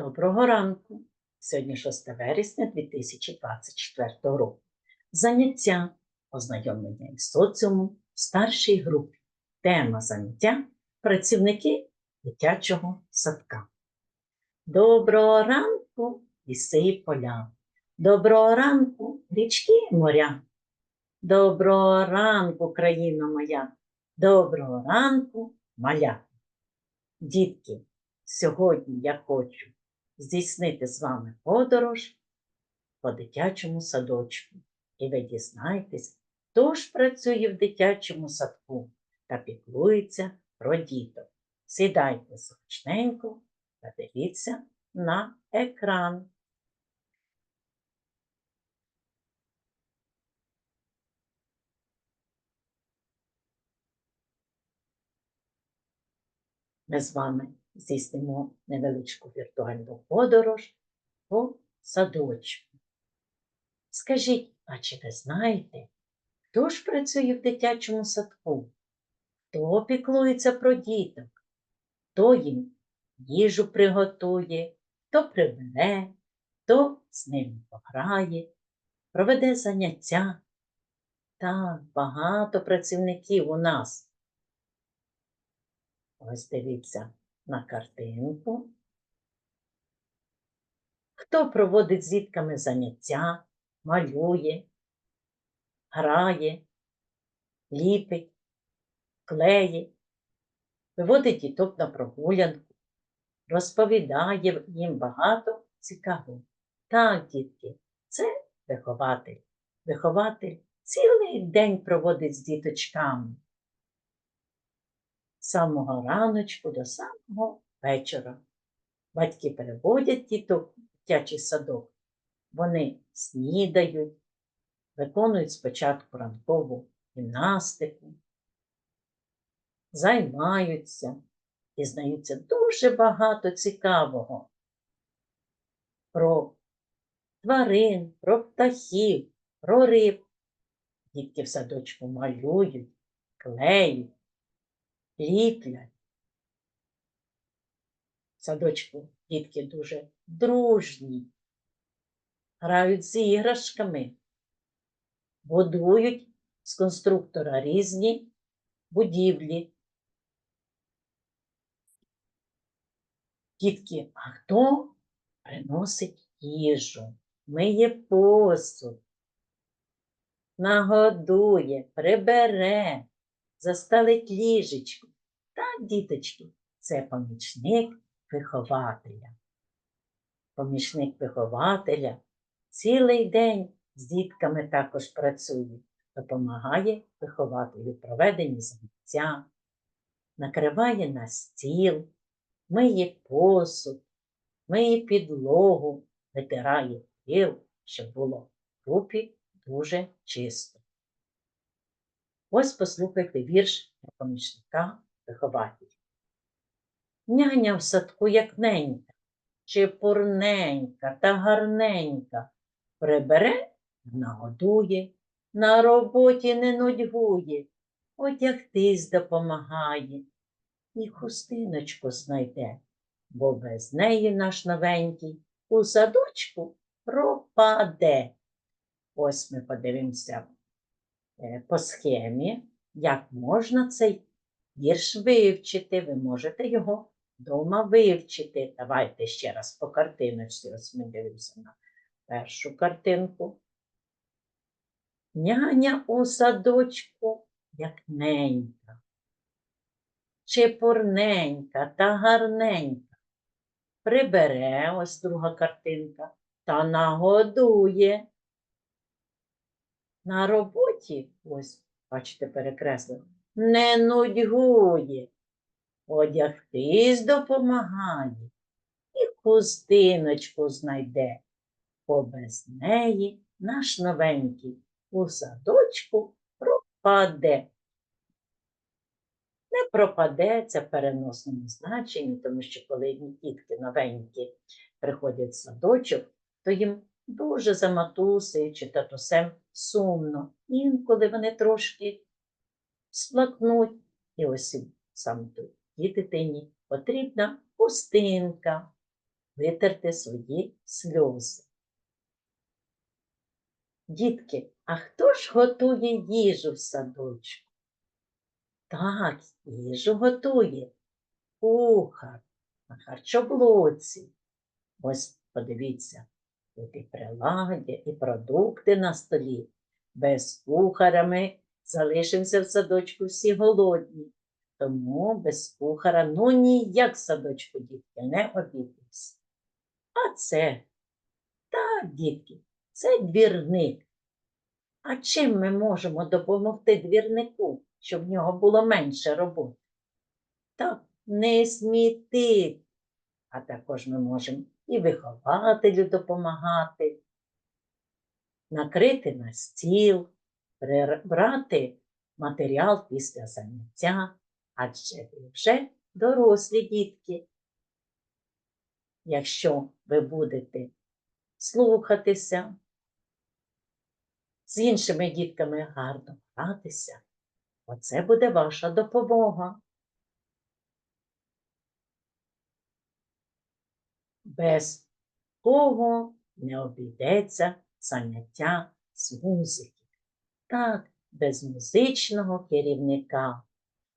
Доброго ранку! Сьогодні 6 вересня 2024 року. Заняття ознайомлення із соціумом в старшій групі. Тема заняття працівники дитячого садка. Доброго ранку, ліси і поля. Доброго ранку, річки і моря. Доброго ранку, країна моя. Доброго ранку, маля. Дітки, сьогодні я хочу здійснити з вами подорож по дитячому садочку. І ви дізнаєтесь, хто ж працює в дитячому садку та піклується про діток. Сідайте зручненько та дивіться на екран. Ми з вами здійснимо невеличку віртуальну подорож по садочку. Скажіть, а чи ви знаєте, хто ж працює в дитячому садку? Хто піклується про діток? Хто їм їжу приготує, хто прибере, хто з ними пограє, проведе заняття? Так, багато працівників у нас. Ось дивіться на картинку. Хто проводить з дітками заняття, малює, грає, ліпить, клеїть, виводить діток на прогулянку, розповідає їм багато цікавого. Так, дітки, це вихователь. Вихователь цілий день проводить з діточками з самого раночку до самого вечора. Батьки переводять діток в дитячий садок. Вони снідають, виконують спочатку ранкову гімнастику, займаються, дізнаються дуже багато цікавого про тварин, про птахів, про риб. Дітки в садочку малюють, клеють ліплять. Садочку дітки дуже дружні, грають з іграшками, будують з конструктора різні будівлі. Дітки, а хто приносить їжу, миє посуд, нагодує, прибере, застелить ліжечку. Так, діточки, це помічник вихователя. Помічник вихователя цілий день з дітками також працює, допомагає вихователю в проведенні заняття, накриває на стіл, миє посуд, миє підлогу, витирає пил, щоб було в групі дуже чисто. Ось послухайте вірш про помічника вихователя. Няня в садку як ненька, чепурненька та гарненька, прибере, нагодує, на роботі не нудьгує, одягтись допомагає і хустиночку знайде, бо без неї наш новенький у садочку пропаде. Ось ми подивимося по схемі, як можна цей вірш вивчити. Ви можете його вдома вивчити. Давайте ще раз по картиночці. Ось ми дивимося на першу картинку. Няня у садочку, як ненька, чепурненька та гарненька. Прибере ось друга картинка та нагодує. На роботі, ось, бачите, перекреслено, не нудьгує, одягтись допомагає і хустиночку знайде, бо без неї наш новенький у садочку пропаде. Не пропаде це в переносному значенні, тому що коли дітки новенькі приходять в садочок, то їм дуже за матусею чи татусем сумно. Інколи вони трошки сплакнуть. І ось саме тій дитині потрібна пустинка, витерти свої сльози. Дітки, а хто ж готує їжу в садочку? Так, їжу готує кухар на харчоблоці. Ось подивіться, тут і приладдя, і продукти на столі. Без кухаря ми залишимося в садочку всі голодні. Тому без кухара ну ніяк садочку дітки не обійтись. А це, так, дітки, це двірник. А чим ми можемо допомогти двірнику, щоб в нього було менше роботи? Так, не смітить. А також ми можемо і вихователю допомагати, накрити на стіл, прибрати матеріал після заняття, адже ви вже дорослі дітки. Якщо ви будете слухатися, з іншими дітками гарно гратися, оце буде ваша допомога. Без кого не обійдеться заняття з музики. Так, без музичного керівника.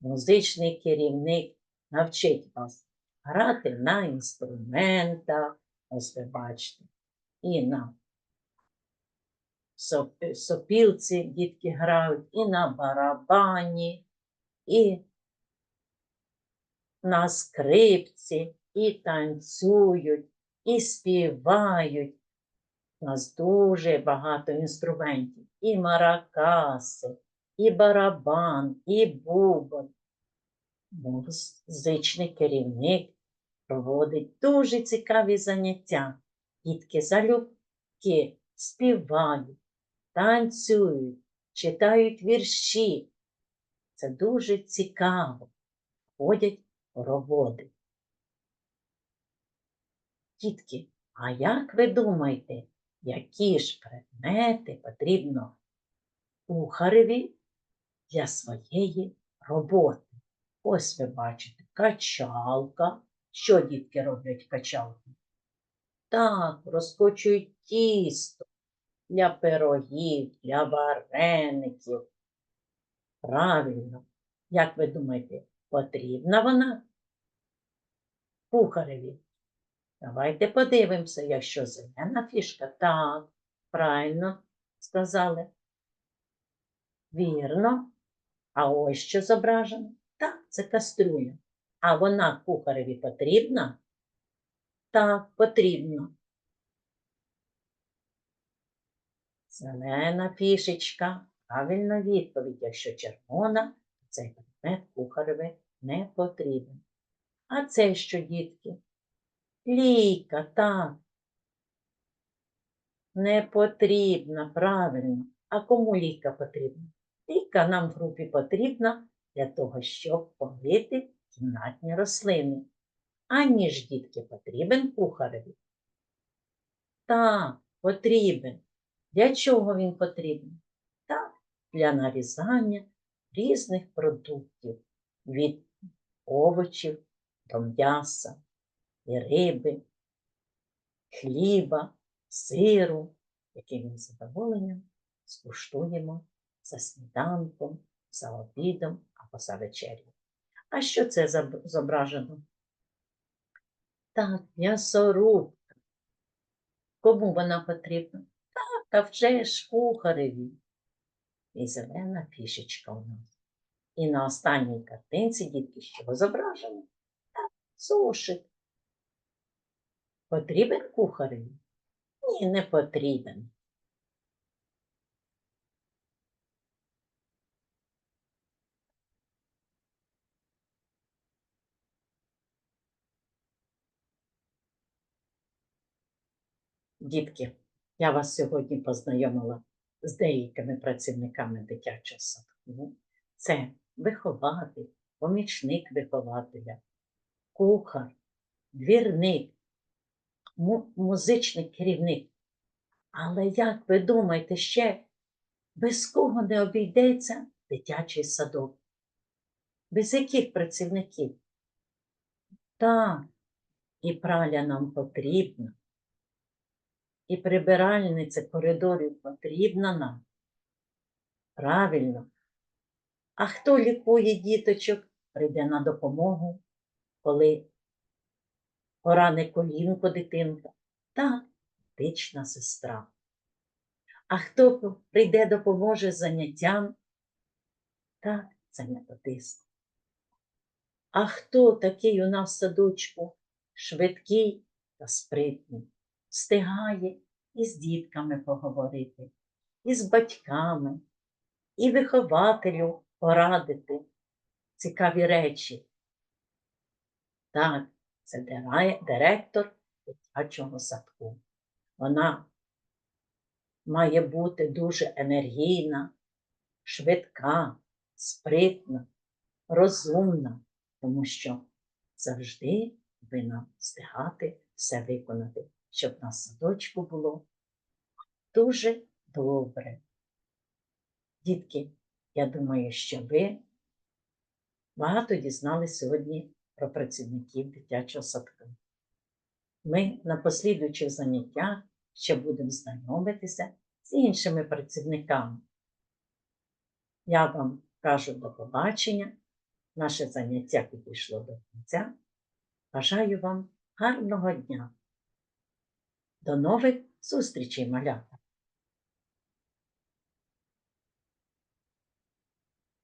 Музичний керівник навчить вас грати на інструментах, ось ви бачите, і на сопілці дітки грають, і на барабані, і на скрипці, і танцюють, і співають. У нас дуже багато інструментів. І маракаси, і барабан, і бубон. Музичний керівник проводить дуже цікаві заняття. Дітки залюбки співають, танцюють, читають вірші. Це дуже цікаво. Ходять хороводи. Дітки, а як ви думаєте, які ж предмети потрібно кухареві для своєї роботи? Ось ви бачите, качалка. Що дітки роблять качалки? Так, розкочують тісто для пирогів, для вареників. Правильно, як ви думаєте, потрібна вона кухареві? Давайте подивимося, якщо зелена фішка, так, правильно сказали. Вірно. А ось що зображено. Так, це каструля. А вона кухареві потрібна? Так, потрібно. Зелена фішечка. Правильна відповідь. Якщо червона, цей предмет кухареві не потрібен. А це що, дітки? Лійка, так. Не потрібна, правильно. А кому лійка потрібна? Лійка нам в групі потрібна для того, щоб полити кімнатні рослини. А ніж дітки потрібен кухареві? Так, потрібен. Для чого він потрібен? Так, для нарізання різних продуктів від овочів до м'яса і риби, хліба, сиру, який ми з задоволенням скуштуємо за сніданком, за обідом або за вечерю. А що це зображено? Так, м'ясорубка. Кому вона потрібна? Так, та вже ж кухареві. І зелена фішечка у нас. І на останній картинці, дітки, що зображено? Так, сушик. Потрібен кухареві? Ні, не потрібен. Дітки, я вас сьогодні познайомила з деякими працівниками дитячого садку. Це вихователь, помічник вихователя, кухар, двірник, музичний керівник. Але як ви думаєте, ще без кого не обійдеться дитячий садок? Без яких працівників? Так, І праля нам потрібна, і прибиральниця коридорів потрібна нам. Правильно. А хто лікує діточок, прийде на допомогу, коли поране колінко дитинка? Так, медична сестра. А хто прийде допоможе заняттям? Так, це методист. А хто такий у нас садочку швидкий та спритний, встигає і з дітками поговорити, і з батьками, і вихователю порадити цікаві речі. Так, це директор дитячого садку. Вона має бути дуже енергійна, швидка, спритна, розумна, тому що завжди повинна встигати все виконати, щоб на садочку було дуже добре. Дітки, я думаю, що ви багато дізнали сьогодні про працівників дитячого садка. Ми на послідуючих заняттях ще будемо знайомитися з іншими працівниками. Я вам кажу до побачення. Наше заняття підійшло до кінця. Бажаю вам гарного дня. До нових зустрічей, малята!